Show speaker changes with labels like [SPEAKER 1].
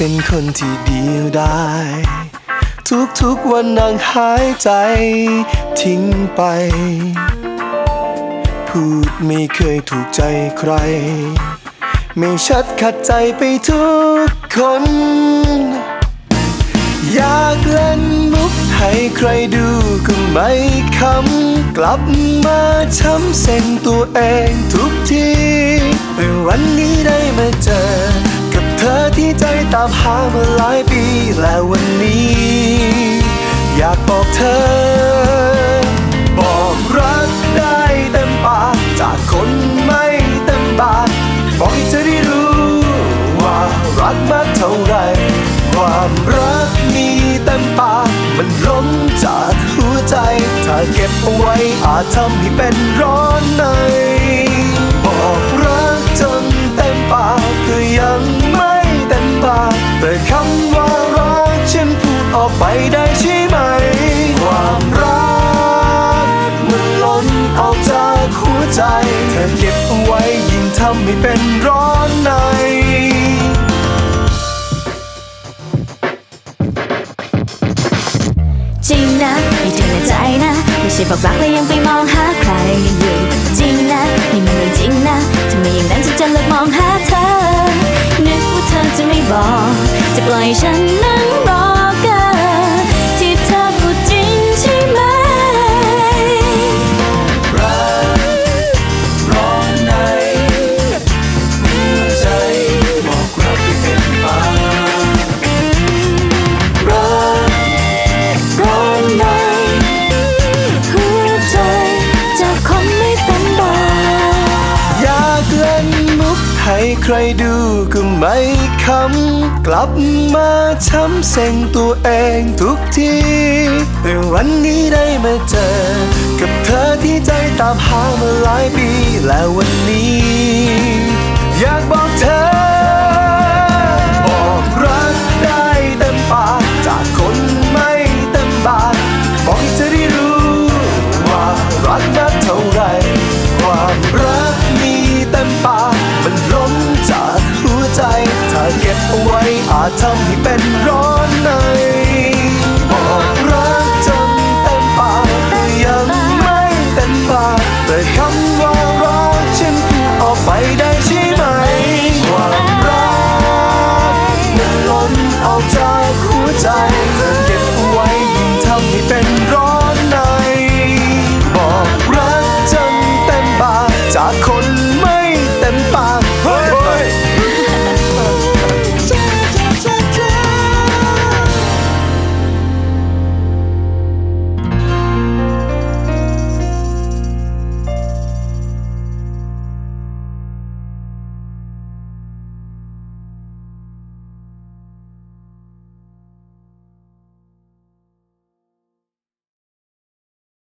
[SPEAKER 1] เป็นคนที่เดียวได้ทุกๆวันนางหายใจทิ้งไป พูดไม่เคยถูกใจใคร ไม่ชัดขัดใจไปทุกคน อยากเล่นมุกให้ใครดูก็ไม่คำกลับมาช้ำเส้นตัวเองทุกทีแต่วันนี้ได้มาเจอ ตามหามาหลายปีและวันนี้ อยากบอกเธอ บอกรักได้เต็มปากจากคนไม่เต็มบาทบอกให้เธอได้รู้ ว่ารักมากเท่าไร ความรักมีเต็มปากมันล้นจากหัวใจ ถ้าเก็บเอาไว้อาจทำให้เป็นร้อนใน แต่คำว่ารักฉันพูดออกไปได้ใช่ไหม ความรักมันล้นออกจากหัวใจ เธอเก็บเอาไว้ยิ่งทำให้เป็นร้อนใน
[SPEAKER 2] จริงนะม่ถึงในใจนะ ไม่ใช่บอกรักแล้วยังไปมองหาใครอยู่จริงนะนี่มันเรื่องจริงนะทำไมอย่างนั้นฉันจะเลิกมองหาเธอ นึกว่าเธอจะไม่บอก จะปล่อยฉันนั้น
[SPEAKER 1] รดูก็ไม่คำกลับมาช้ำเซ็งตัวเองทุกที แต่วันนี้ได้มาเจอ กับเธอที่ใจตามหามาหลายปีและวันนี้ อยากบอก จทำให้เป็นร้อนในบอกรักจนเต็มปากยังไม่เต็มปากแต่คำ